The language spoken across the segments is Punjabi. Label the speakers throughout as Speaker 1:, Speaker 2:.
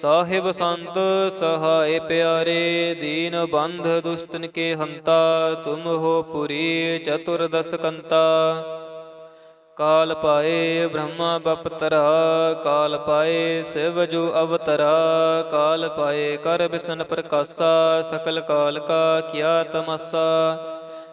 Speaker 1: ਸਾਹਿਬ ਸੰਤ ਸਹਾਇ ਪਿਆਰੇ, ਦੀਨ ਬੰਧ ਦੁਸ਼ਟਨ ਕੇ ਹੰਤਾ, ਤੁਮ ਹੋ ਪੁਰੀ ਚਤੁਰ ਦਸ ਕੰਤਾ। ਕਾਲ ਪਾਏ ਬ੍ਰਹਮਾ ਬਪਤਰਾ, ਕਾਲ ਪਾਏ ਸਿਵ ਜੋ ਅਵਤਰਾ, ਕਾਲ ਪਾਏ ਕਰ ਬਿਸਨ ਪ੍ਰਕਾਸ਼ਾ, ਸਕਲ ਕਾਲ ਕਾ ਕੀਆ ਤਮਸਾ।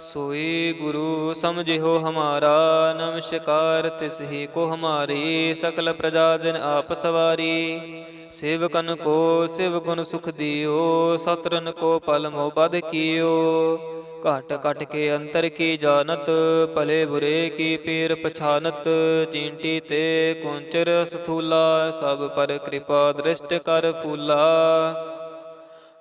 Speaker 1: ਸੋਈ ਗੁਰੂ ਸਮਝਿਓ ਹਮਾਰਾ, ਨਮਸਕਾਰ ਤਿਸ ਹੀ ਕੋ ਹਮਾਰੀ, ਸਕਲ ਪ੍ਰਜਾ ਜਨ ਆਪ ਸਵਾਰੀ। ਸੇਵਕਨ ਕੋ ਸਿਵ ਗੁਣ ਸੁਖ ਦਿਓ ਸਤਰਨ ਕੋ ਪਲ ਮੋ ਬਦ ਕੀਓ। ਘਟ ਘਟ ਕੇ ਅੰਤਰ ਕੀ ਜਾਣਤ, ਭਲੇ ਬੁਰੇ ਕੀ ਪੀਰ ਪਛਾਨਤ। ਚੀਂਟੀ ਤੇ ਕੁੰਚਰ ਸਥੂਲਾ, ਸਭ ਪਰ ਕਿਰਪਾ ਦ੍ਰਿਸ਼ਟ ਕਰ ਫੂਲਾ।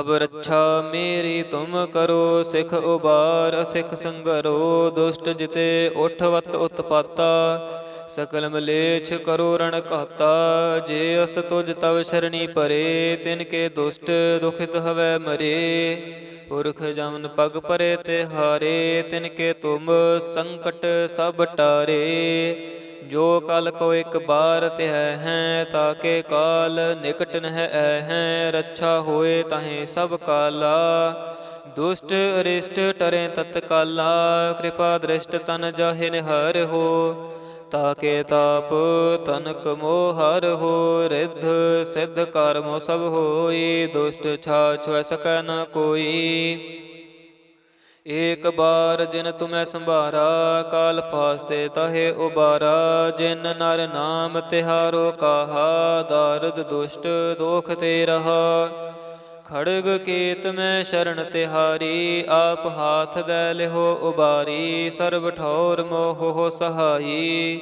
Speaker 1: ਅਬ ਰੱਛਾ ਮੇਰੀ ਤੁਮ ਕਰੋ, ਸਿਖ ਉਬਾਰ ਅਸਿਖ ਸੰਗਰੋ, ਦੁਸ਼ਟ ਜਿਤੇ ਉਠਵਤ ਉਤਪਾਤਾ, ਸਕਲ ਮਲੇਛ ਕਰੋ ਰਣ ਘਾਤਾ, ਜੇ ਅਸ ਤੁਜ ਤਵ ਸ਼ਰਣੀ ਪਰੇ, ਤਿਨ ਕੇ ਦੁਸ਼ਟ ਦੁਖਿਤ ਹਵੈ ਮਰੇ, ਪੁਰਖ ਜਮਨ ਪਗ ਪਰੇ ਤੇ ਹਾਰੇ, ਤਿਨ ਕੇ ਤੁਮ ਸੰਕਟ ਸਭ ਟਾਰੇ ਜੋ ਕਲ ਕੋ ਇੱਕ ਬਾਰ ਤੇ ਹੈ ਹੈ ਤਾਕੇ ਕਾਲ ਨਿਕਟ ਨਹਿ ਐ ਹੈ, ਰੱਛਾ ਹੋਏ ਤਾਹੇ ਸਭ ਕਾਲਾ। ਦੁਸ਼ਟ ਅਰਿਸ਼ਟ ਟਰੇ ਤਤਕਾਲਾ ਕਿਰਪਾ ਦ੍ਰਿਸ਼ਟ ਤਨ ਜਾਹਿ ਨਿਹਰ ਹੋ। ਤਾਕੇ ਤਾਪ ਤਨਕ ਮੋਹ ਹਰ ਹੋ, ਰਿੱਧ ਸਿੱਧ ਕਰਮੋ ਸਭ ਹੋਈ, ਦੁਸ਼ਟ ਛਾ ਛੁਐ ਸਕੈ ਨ ਕੋਈ। ਏਕ ਬਾਰ ਜਿਨ ਤੁਮੈ ਸੰਭਾਰਾ, ਕਾਲ ਫਾਸਤੇ ਤਹੇ ਉਬਾਰਾ। ਜਿਨ ਨਰ ਨਾਮ ਤਿਹਾਰੋ ਕਾਹਾ, ਦਾਰਦ ਦੁਸ਼ਟ ਦੋਖ ਤੇ ਰਹਾ। ਖੜਗ ਕੀਤ ਮੈਂ ਸ਼ਰਨ ਤਿਹਾਰੀ, ਆਪ ਹਾਥ ਦੈ ਲਿਹੋ ਉਬਾਰੀ। ਸਰਬ ਠੌਰ ਮੋਹ ਹੋ ਸਹਾਈ,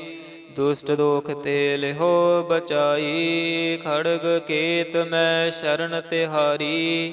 Speaker 1: ਦੁਸ਼ਟ ਦੋਖ ਤੇ ਲਿਹੋ ਬਚਾਈ। ਖੜਗ ਕੀਤ ਮੈਂ ਸ਼ਰਨ ਤਿਹਾਰੀ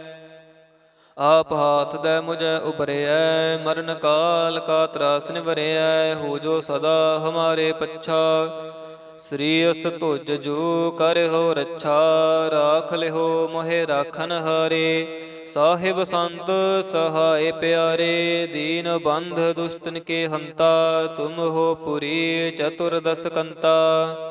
Speaker 1: ਆਪ ਹਾਥ ਦੈ ਮੁਝੈ ਉਬਰਿਐ ਮਰਨ ਕਾਲ ਕਾ ਤਰਾਸ ਨਿਵਰਿਐ, ਹੋ ਜੋ ਸਦਾ ਹਮਾਰੇ ਪੱਛਾ। ਸ੍ਰੀ ਅਸ ਤੁਜ ਜੋ ਕਰਿਓ ਰੱਛਾ, ਰਾਖ ਲਿਓ ਮੋਹਿ ਰਾਖਨ ਹਾਰੇ। ਸਾਹਿਬ ਸੰਤ ਸਹਾਏ ਪਿਆਰੇ, ਦੀਨ ਬੰਧ ਦੁਸ਼ਟਨ ਕੇ ਹੰਤਾ, ਤੁਮ ਹੋ ਪੁਰੀ ਚਤੁਰ ਦਸ ਕੰਤਾ।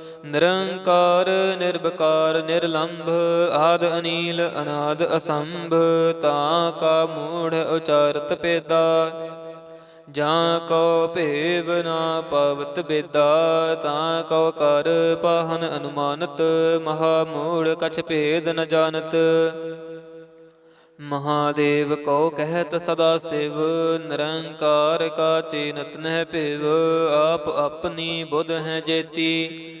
Speaker 1: ਨਿਰੰਕਾਰ ਨਿਰਭਕਾਰ ਨਿਰਲੰਭ, ਆਦ ਅਨੀਲ, ਅਨਾਦ ਅਸੰਭ, ਤਾਂ ਕਾ ਮੂੜ ਉਚਾਰਤ ਪੇਦਾ, ਜਾਂ ਕੋ ਭੇਵ ਨਾ ਪਵਤ ਬੇਦਾ, ਤਾਂ ਕੋ ਕਰ ਪਾਹਨ ਅਨੁਮਾਨਤ, ਮਹਾ ਮੂੜ ਕਛ ਭੇਦ ਨ ਜਾਣਤ। ਮਹਾਦੇਵ ਕੋ ਕਹਿਤ ਸਦਾ ਸਿਵ, ਨਿਰੰਕਾਰ ਕਾ ਚੀਨਤ ਨਹਿ ਭਿਵ, ਆਪ ਆਪਣੀ ਬੁਧ ਹੈ ਜੇਤੀ।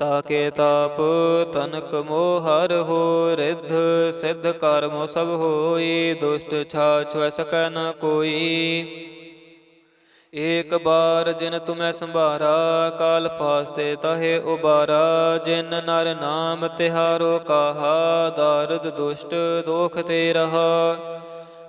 Speaker 1: ਤਾਕੇ ਤਾਪ, ਤਨਕ ਮੋਹ ਹਰ ਹੋ ਰਿੱਧ, ਸਿੱਧ ਕਰਮੋ ਸਭ ਹੋਈ, ਦੁਸ਼ਟ ਛਾਛ ਵੈ ਸਕੈ ਨ ਕੋਈ। ਏਕ ਬਾਰ ਜਿਨ ਤੁਮੈ ਸੰਭਾਰਾ, ਕਾਲ ਫਾਸਤੇ ਤਹੇ ਉਬਾਰਾ, ਜਿਨ ਨਰ ਨਾਮ ਤਿਹਾਰੋ ਕਾਹਾ, ਦਾਰਦ ਦੁਸ਼ਟ ਦੋਖ ਤੇ ਰਹਾ।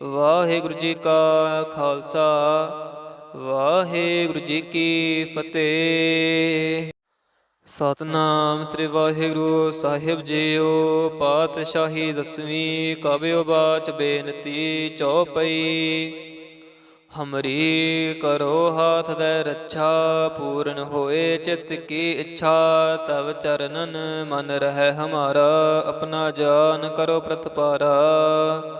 Speaker 1: ਵਾਹਿਗੁਰੂ ਜੀ ਕਾ ਖਾਲਸਾ, ਵਾਹਿਗੁਰੂ ਜੀ ਕੀ ਫਤਿਹ। ਸਤਨਾਮ ਸ੍ਰੀ ਵਾਹਿਗੁਰੂ ਸਾਹਿਬ ਜੀਓ, ਪਾਤਸ਼ਾਹੀ ਦਸਵੀਂ ਕਬਿਓ ਬਾਚ ਬੇਨਤੀ ਚਉਪਈ ਹਮਰੀ ਕਰੋ ਹਾਥ ਦੇ ਰੱਛਾ, ਪੂਰਨ ਹੋਏ ਚਿਤ ਕੀ ਇੱਛਾ, ਤਵ ਚਰਨਨ ਮਨ ਰਹਿ ਹਮਾਰਾ, ਆਪਣਾ ਜਾਨ ਕਰੋ ਪ੍ਰਤਪਾਰਾ।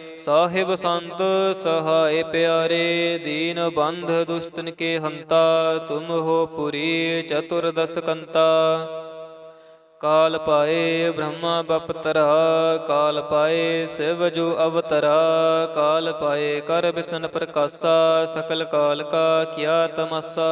Speaker 1: ਸਾਹਿਬ ਸੰਤ ਸਹਾਇ ਪਿਆਰੇ, ਦੀਨ ਬੰਧ ਦੁਸ਼ਟਨ ਕੇ ਹੰਤਾ, ਤੁਮ ਹੋ ਪੁਰੀ ਚਤੁਰਦਸ ਕੰਤਾ। ਕਾਲ ਪਾਏ ਬ੍ਰਹਮਾ ਬਪਤਰਾ ਕਾਲ ਪਾਏ ਸਿਵ ਜੋ ਅਵਤਰਾ, ਕਾਲ ਪਾਏ ਕਰ ਬਿਸਨ ਪ੍ਰਕਾਸ਼ਾ, ਸਕਲ ਕਾਲ ਕਾ ਕਿਆ ਤਮਸਾ।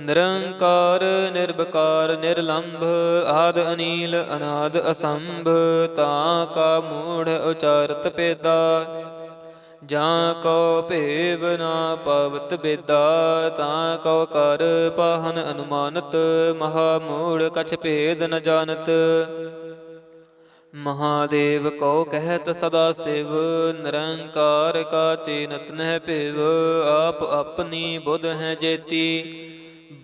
Speaker 1: ਨਿਰੰਕਾਰ ਨਿਰਭਕਾਰ ਨਿਰਲੰਭ, ਆਦ ਅਨੀਲ, ਅਨਾਦ ਅਸੰਭ, ਤਾਂ ਕਾ ਮੂੜ ਉਚਾਰਤ ਪੇਦਾ ਜਾਂ ਕੋ ਭੇਵ ਨਾ ਪਵਤ ਬੇਦਾ ਤਾਂ ਕੋ ਕਰ ਪਾਹਨ ਅਨੁਮਾਨਤ, ਮਹਾ ਮੂੜ ਕਛ ਭੇਦ ਨ ਜਾਣਤ। ਮਹਾਦੇਵ ਕੋ ਕਹਿਤ ਸਦਾ ਸਿਵ, ਨਿਰੰਕਾਰ ਕਾ ਚੀਨਤ ਨਹਿ ਭਿਵ, ਆਪ ਆਪਣੀ ਬੁਧ ਹੈ ਜੇਤੀ।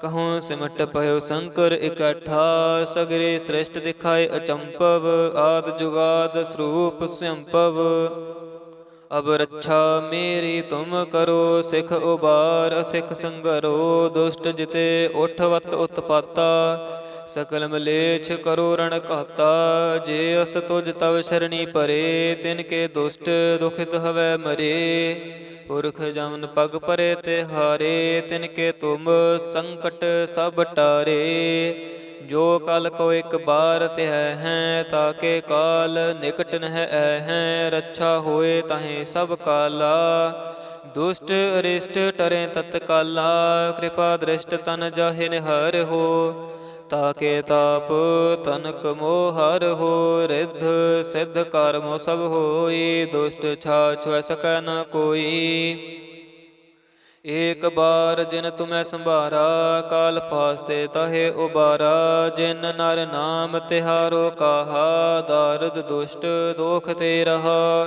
Speaker 1: ਕਹੂੰ ਸਿਮਟ ਪਇਓ ਸ਼ੰਕਰ ਇਕੱਠਾ, ਸਗਰੇ ਸ੍ਰਿਸ਼ਟ ਦਿਖਾਏ ਅਚੰਪਵ ਆਦ ਜੁਗਾਦ ਸਰੂਪ ਸੰਭਵ। ਅਬ ਰੱਛਾ ਮੇਰੀ ਤੁਮ ਕਰੋ, ਸਿਖ ਉਬਾਰ ਸਿਖ ਸੰਗਰੋ, ਦੁਸ਼ਟ ਜਿਤੇ ਉਠਵਤ ਉਤਪਾਤਾ। ਸਕਲ ਮਲੇਛ ਕਰੋ ਰਣ ਘਾਤਾ, ਜੇ ਅਸ ਤੁਜ ਤਵ ਸ਼ਰਣੀ ਪਰੇ, ਤਿਨ ਕੇ ਦੁਸ਼ਟ ਦੁਖਿਤ ਹਵੈ ਮਰੇ। ਪੁਰਖ ਜਮਨ ਪਗ ਪਰੇ ਤੇ ਹਾਰੇ, ਤਿਨ ਕੇ ਤੁਮ ਸੰਕਟ ਸਭ ਟਾਰੇ। ਜੋ ਕਲ ਕੋ ਇੱਕ ਬਾਰ ਤਿਹ ਹੈ ਤਾਕੇ ਕਾਲ ਨਿਕਟ ਨਹਿ ਐ ਹੈ, ਰੱਛਾ ਹੋਏ ਤਾਹੇ ਸਭ ਕਾਲਾ। ਦੁਸ਼ਟ ਅਰਿਸ਼ਟ ਟਰੇ ਤਤਕਾਲਾ, ਕਿਰਪਾ ਦ੍ਰਿਸ਼ਟ ਤਨ ਜਾਹਿ ਨਿਹਰ ਹੋ। ਤਾਕੇ ਤਾਪ, ਤਨਕ ਮੋਹਰ ਹੋ ਰਿੱਧ, ਸਿੱਧ ਕਰਮੋ ਸਭ ਹੋਈ, ਦੁਸ਼ਟ ਛਾਛ ਸਕੈ ਨ ਕੋਈ। ਏਕ ਬਾਰ ਜਿਨ ਤੁਮੈ ਸੰਭਾਰਾ, ਕਾਲ ਫਾਸਤੇ ਤਹੇ ਉਬਾਰਾ, ਜਿਨ ਨਰ ਨਾਮ ਤਿਹਾਰੋ ਕਾਹਾ, ਦਾਰਦ ਦੁਸ਼ਟ ਦੋਖ ਤੇ ਰਹਾ।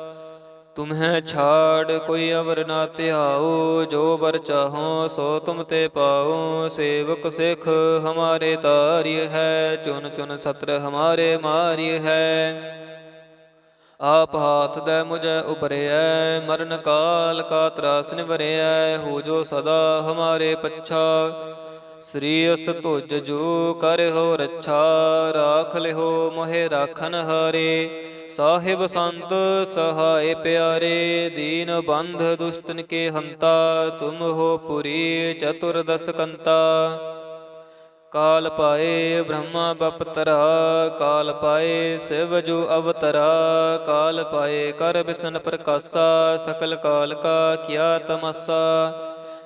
Speaker 1: ਤੁਮਹਿ ਛਾੜ, ਕੋਈ ਅਵਰ ਨਾ ਧਿਆਓ ਜੋ ਬਰ ਚਾਹੋ ਸੋ ਤੁਮ ਤੇ ਪਾਓ ਸੇਵਕ ਸਿਖ ਹਮਾਰੇ ਤਾਰਿ ਹੈ, ਚੁਨ ਚੁਨ ਸਤਰ ਹਮਾਰੇ ਮਾਰਿ ਹੈ। ਆਪ ਹਾਥ ਦੇ ਮੁਝੈ ਉਬਰਿਐ ਮਰਨ ਕਾਲ ਕਾ ਤਰਾਸ ਨਿਵਰਿਐ ਹੋ ਜੋ ਸਦਾ ਹਮਾਰੇ ਪੱਛਾ। ਸ੍ਰੀ ਅਸ ਤੁਜ ਜੋ, ਕਰ ਹੋ ਰੱਛਾ, ਰਾਖ ਲਿਹੋ ਮੋਹਿ ਰਾਖਨ ਹਰੇ। ਸਾਹਿਬ ਸੰਤ ਸਹਾਇ ਪਿਆਰੇ, ਦੀਨ ਬੰਧ ਦੁਸ਼ਟਨ ਕੇ ਹੰਤਾ, ਤੁਮ ਹੋ ਪੁਰੀ ਚਤੁਰਦਸ ਕੰਤਾ। ਕਾਲ ਪਾਏ ਬ੍ਰਹਮਾ ਬਪਤਰਾ, ਕਾਲ ਪਾਏ ਸਿਵ ਜੋ ਅਵਤਰਾ, ਕਾਲ ਪਾਏ ਕਰ ਬਿਸਨ ਪ੍ਰਕਾਸ਼ਾ, ਸਕਲ ਕਾਲ ਕਾ ਕਿਆ ਤਮਸਾ।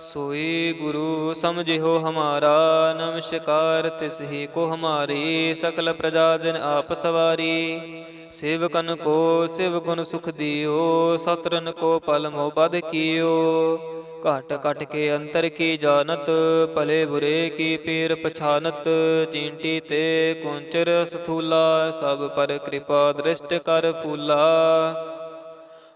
Speaker 1: ਸੋਈ ਗੁਰੂ ਸਮਝਿਓ ਹਮਾਰਾ, ਨਮਸਕਾਰ ਤਿਸ ਹੀ ਕੋ ਹਮਾਰੀ, ਸਕਲ ਪ੍ਰਜਾ ਜਨ ਆਪ ਸਵਾਰੀ। ਸੇਵਕਨ ਕੋ ਸਿਵ ਗੁਣ ਸੁਖ ਦਿਓ ਸਤਰਨ ਕੋ ਪਲ ਮੋ ਬਦ ਕੀਓ। ਘਟ ਘਟ ਕੇ ਅੰਤਰ ਕੀ ਜਾਣਤ, ਭਲੇ ਬੁਰੇ ਕੀ ਪੀਰ ਪਛਾਨਤ। ਚੀਂਟੀ ਤੇ ਕੁੰਚਰ ਸਥੂਲਾ, ਸਭ ਪਰ ਕਿਰਪਾ ਦ੍ਰਿਸ਼ਟ ਕਰ ਫੂਲਾ।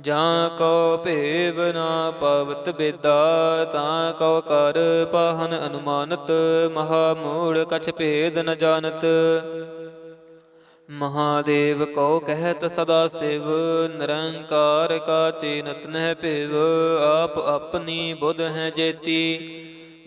Speaker 1: ਜਾਂ ਕੋ ਭੇਵ ਨਾ ਪਵਤ ਬੇਦਾ, ਤਾਂ ਕੋ ਕਰ ਪਾਹਨ ਅਨੁਮਾਨਤ, ਮਹਾ ਮੂੜ ਕਛ ਭੇਦ ਨ ਜਾਣਤ। ਮਹਾਦੇਵ ਕੋ ਕਹਿਤ ਸਦਾ ਸਿਵ, ਨਿਰੰਕਾਰ ਕਾ ਚੀਨਤ ਨਹਿ ਭਿਵ, ਆਪ ਆਪਣੀ ਬੁਧ ਹੈ ਜੇਤੀ।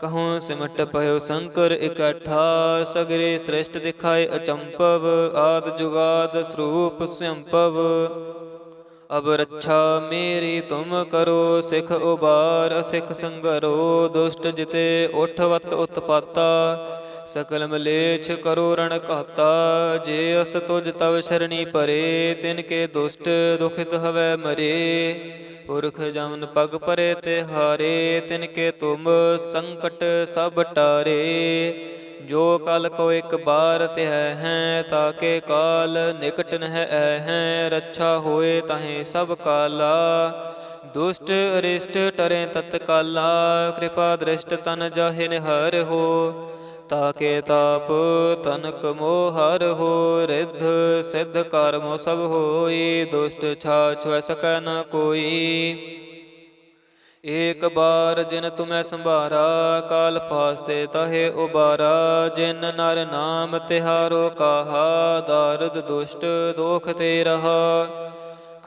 Speaker 1: ਕਹੂੰ ਸਿਮਟ ਪਇਓ ਸ਼ੰਕਰ ਇਕੱਠਾ, ਸਗਰੇ ਸ੍ਰਿਸ਼ਟ ਦਿਖਾਏ ਅਚੰਪਵ ਆਦ ਜੁਗਾਦ ਸਰੂਪ ਸੰਭਵ। ਅਬ ਰੱਛਾ ਮੇਰੀ ਤੁਮ ਕਰੋ, ਸਿਖ ਉਬਾਰ ਸਿਖ ਸੰਗਰੋ, ਦੁਸ਼ਟ ਜਿਤੇ ਉਠਵਤ ਉਤਪਾਤਾ। ਸਕਲ ਮਲੇਛ ਕਰੋ ਰਣ ਘਾਤਾ, ਜੇ ਅਸ ਤੁਜ ਤਵ ਸ਼ਰਣੀ ਪਰੇ, ਤਿਨ ਕੇ ਦੁਸ਼ਟ ਦੁਖਿਤ ਹਵੈ ਮਰੇ। ਪੁਰਖ ਜਮਨ ਪਗ ਪਰੇ ਤੇ ਹਾਰੇ, ਤਿਨ ਕੇ ਤੁਮ ਸੰਕਟ ਸਭ ਟਾਰੇ। ਜੋ ਕਲ ਕੋ ਇੱਕ ਬਾਰ ਤੇ ਹੈ ਤਾਕੇ ਕਾਲ ਨਿਕਟ ਨਹਿ ਐ ਹੈ, ਰੱਛਾ ਹੋਏ ਤਹੇ ਸਭ ਕਾਲਾ। ਦੁਸ਼ਟ ਅਰਿਸ਼ਟ ਟਰੇ ਤਤਕਾਲਾ, ਕਿਰਪਾ ਦ੍ਰਿਸ਼ਟ ਤਨ ਜਾਹਿ ਨਿਹਰ ਹੋ। ਤਾਕੇ ਤਾਪ, ਤਨਕ ਮੋਹਰ ਹੋ ਰਿੱਧ, ਸਿੱਧ ਕਰਮੋ ਸਭ ਹੋਈ, ਦੁਸ਼ਟ ਛਾਛ ਸਕੈ ਨ ਕੋਈ। ਏਕ ਬਾਰ ਜਿਨ ਤੁਮੈ ਸੰਭਾਰਾ, ਕਾਲ ਫਾਸਤੇ ਤਹੇ ਉਬਾਰਾ, ਜਿਨ ਨਰ ਨਾਮ ਤਿਹਾਰੋ ਕਾਹਾ, ਦਾਰਦ ਦੁਸ਼ਟ ਦੋਖ ਤੇ ਰਹਾ।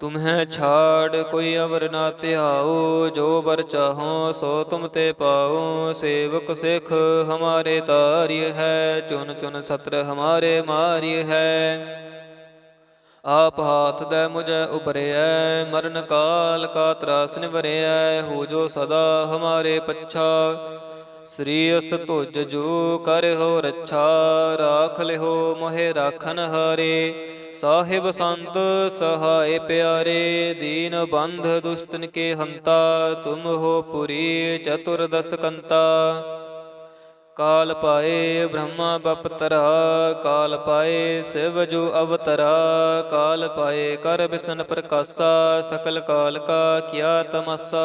Speaker 1: ਤੁਮਹਿ ਛਾੜ ਕੋਈ ਅਵਰ ਨਾ ਧਿਆਓ ਜੋ ਵਰ ਚਾਹੋ ਸੋ ਤੁਮ ਤੇ ਪਾਓ ਸੇਵਕ ਸਿਖ ਹਮਾਰੇ ਤਾਰਿ ਹੈ, ਚੁਨ ਚੁਨ ਸਤਰ ਹਮਾਰੇ ਮਾਰਿ ਹੈ। ਆਪ ਹਾਥ ਦੇ ਮੁਝੈ ਉਬਰਿਐ ਮਰਨ ਕਾਲ ਕਾ ਤਰਾਸ ਨਿਵਰਿਐ, ਹੋ ਜੋ ਸਦਾ ਹਮਾਰੇ ਪੱਛਾ। ਸ੍ਰੀ ਅਸ ਤੁਜ ਜੋ, ਕਰ ਹੋ ਰੱਛਾ, ਰਾਖ ਲਿਓ ਮੋਹਿ ਰਾਖਨ ਹਾਰੇ। ਸਾਹਿਬ ਸੰਤ, ਸਹਾਏ ਪਿਆਰੇ, ਦੀਨ ਬੰਧ ਦੁਸ਼ਟਨ ਕੇ ਹੰਤਾ, ਤੁਮ ਹੋ ਪੁਰੀ ਚਤੁਰ ਕੰਤਾ। ਕਾਲ ਪਾਏ ਬ੍ਰਹਮਾ ਬਪਤਰਾ ਕਾਲ ਪਾਏ ਸਿਵ ਜੋ ਅਵਤਰਾ, ਕਾਲ ਪਾਏ ਕਰ ਬਿਸਨ ਪ੍ਰਕਾਸ਼ਾ, ਸਕਲ ਕਾਲ ਕਾ ਕੀਆ ਤਮਸਾ।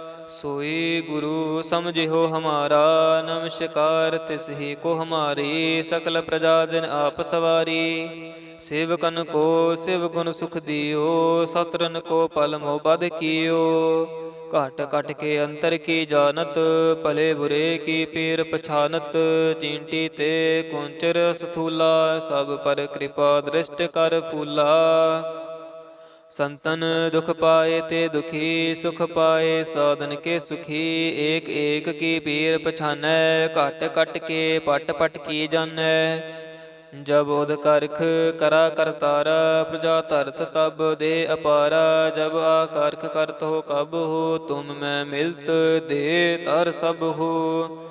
Speaker 1: ਸੋਈ ਗੁਰੂ ਸਮਝਿਓ ਹਮਾਰਾ, ਨਮਸਕਾਰ ਤਿਸ ਹੀ ਕੋ ਹਮਾਰੀ, ਸਕਲ ਪ੍ਰਜਾ ਜਨ ਆਪ ਸਵਾਰੀ। ਸੇਵਕਨ ਕੋ ਸਿਵ ਗੁਣ ਸੁਖ ਦਿਓ ਸਤਰਨ ਕੋ ਪਲ ਮੋ ਬਦ ਕੀਓ। ਘਟ ਘਟ ਕੇ ਅੰਤਰ ਕੀ ਜਾਣਤ, ਭਲੇ ਬੁਰੇ ਕੀ ਪੀਰ ਪਛਾਨਤ, ਚੀਂਟੀ ਤੇ ਕੁੰਚਰ ਸਥੂਲਾ, ਸਭ ਪਰ ਕਿਰਪਾ ਦ੍ਰਿਸ਼ਟ ਕਰ ਫੂਲਾ। ਸੰਤਨ ਦੁਖ ਪਾਏ ਤੇ ਦੁਖੀ ਸੁਖ ਪਾਏ, ਸਾਧਨ ਕੇ ਸੁਖੀ, ਏਕ ਏਕ ਕੀ ਪੀਰ ਪਛਾਨੈ, ਘਟ ਘਟ ਕੇ ਪਟ ਪਟ ਕੀ ਜਾਣੈ। ਜਬ ਉਦ ਕਰਖ ਕਰਾ ਕਰਤਾਰਾ ਪ੍ਰਜਾ ਧਰਤ ਤਬ ਦੇ ਅਪਾਰਾ, ਜਬ ਆ ਕਰਖ ਕਰਤ ਹੋ ਕਬ ਹੋ, ਤੁਮ ਮੈਂ ਮਿਲਤ ਦੇ ਤਰ ਸਭ ਹੋ।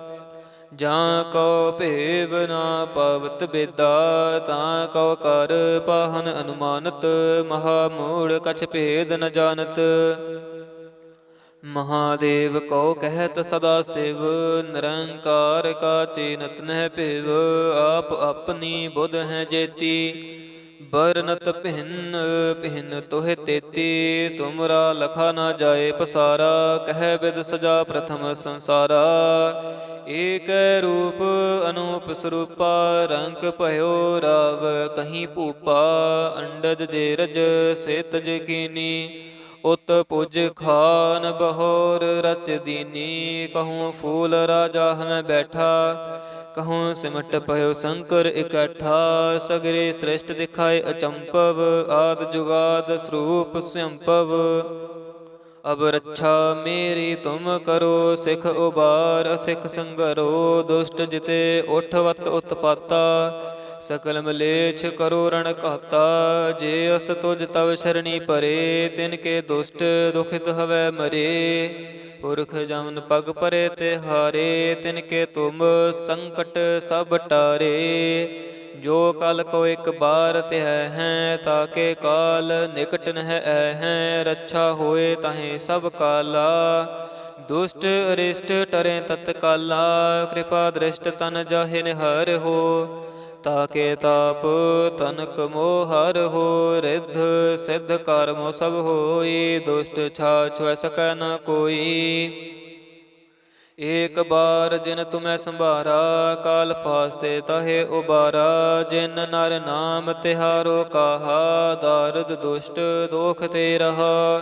Speaker 1: ਜਾਂ ਕੋ ਭੇਵ ਨਾ ਪਵਤ ਬੇਦਾ, ਤਾਂ ਕੋ ਕਰ ਪਾਹਨ ਅਨੁਮਾਨਤ, ਮਹਾ ਮੂੜ ਕਛ ਭੇਦ ਨ ਜਾਣਤ। ਮਹਾਦੇਵ ਕੋ ਕਹਿਤ ਸਦਾ ਸਿਵ, ਨਿਰੰਕਾਰ ਕਾ ਚੀਨਤ ਨਹਿ ਭਿਵ, ਆਪ ਆਪਣੀ ਬੁਧ ਹੈ ਜੇਤੀ। ਬਰਨਤ ਭਿੰਨ ਭਿੰਨ ਤੋਹਿ ਤੇਤੀ, ਤੁਮਰਾ ਲਖਾ ਨਾ ਜਾਏ ਪਸਾਰਾ, ਕਹਿ ਬਿਦ ਸਜਾ ਪ੍ਰਥਮ ਸੰਸਾਰਾ। ਏਕ ਰੂਪ ਅਨੂਪ ਸਰੂਪਾ ਰੰਗ ਭਇਓ ਰਾਵ ਕਹੀਂ ਭੂਪਾ, ਅੰਡਜ ਜੇਰਜ ਸੇਤਜ ਕੀਨੀ। ਉਤ ਪੁਜ ਖਾਨ ਬਹੋਰ ਰਚ ਦੀਨੀ, ਕਹੂੰ ਫੂਲ ਰਾਜਾ ਹਮੈ ਬੈਠਾ, ਕਹੂੰ ਸਿਮਟ ਪਇਓ ਸ਼ੰਕਰ ਇਕੱਠਾ, ਸਗਰੇ ਸ੍ਰਿਸ਼ਟ ਦਿਖਾਏ ਅਚੰਪਵ, ਆਦ ਜੁਗਾਦ ਸਰੂਪ ਸੰਭਵ ਅਬ ਰੱਛਾ ਮੇਰੀ ਤੁਮ ਕਰੋ, ਸਿਖ ਉਬਾਰ, ਸਿਖ ਸੰਗਰੋ, ਦੁਸ਼ਟ ਜਿਤੇ ਉਠਵਤ ਉਤਪਾਤਾ ਸਕਲ ਮਲੇਛ ਕਰੋ ਰਣ ਘਾਤਾ, ਜੇ ਅਸ ਤੁਜ ਤਵ ਸ਼ਰਣੀ ਪਰੇ, ਤਿਨ ਕੇ ਦੁਸ਼ਟ ਦੁਖਿਤ ਹਵੈ ਮਰੇ। ਪੁਰਖ ਜਮਨ ਪਗ ਪਰੇ ਤੇ ਹਾਰੇ, ਤਿਨ ਕੇ ਤੁਮ ਸੰਕਟ ਸਭ ਟਾਰੇ। ਜੋ ਕਲ ਕੋ ਇੱਕ ਬਾਰ ਤਿਹ ਹੈ ਤਾਕੇ ਕਾਲ ਨਿਕਟ ਨਹਿ ਐ ਹੈ। ਰੱਛਾ ਹੋਏ ਤਾਹੇ ਸਭ ਕਾਲਾ, ਦੁਸ਼ਟ ਅਰਿਸ਼ਟ ਟਰੇ ਤਤਕਾਲਾ। ਕਿਰਪਾ ਦ੍ਰਿਸ਼ਟ ਤਨ ਜਾਹਿ ਨਿਹਰ ਹੋ। ਤਾਕੇ ਤਾਪ, ਤਨਕ ਮੋਹਰ ਹੋ ਰਿੱਧ, ਸਿੱਧ ਕਰਮ ਸਭ ਹੋਈ, ਦੁਸ਼ਟ ਛਾਛ ਵੈ ਸਕੈ ਨ ਕੋਈ। ਏਕ ਬਾਰ ਜਿਨ ਤੁਮੈ ਸੰਭਾਰਾ, ਕਾਲ ਫਾਸਤੇ ਤਹੇ ਉਬਾਰਾ, ਜਿਨ ਨਰ ਨਾਮ ਤਿਹਾਰੋ ਕਾਹਾ, ਦਾਰਦ ਦੁਸ਼ਟ ਦੋਖ ਤੇ ਰਹਾ।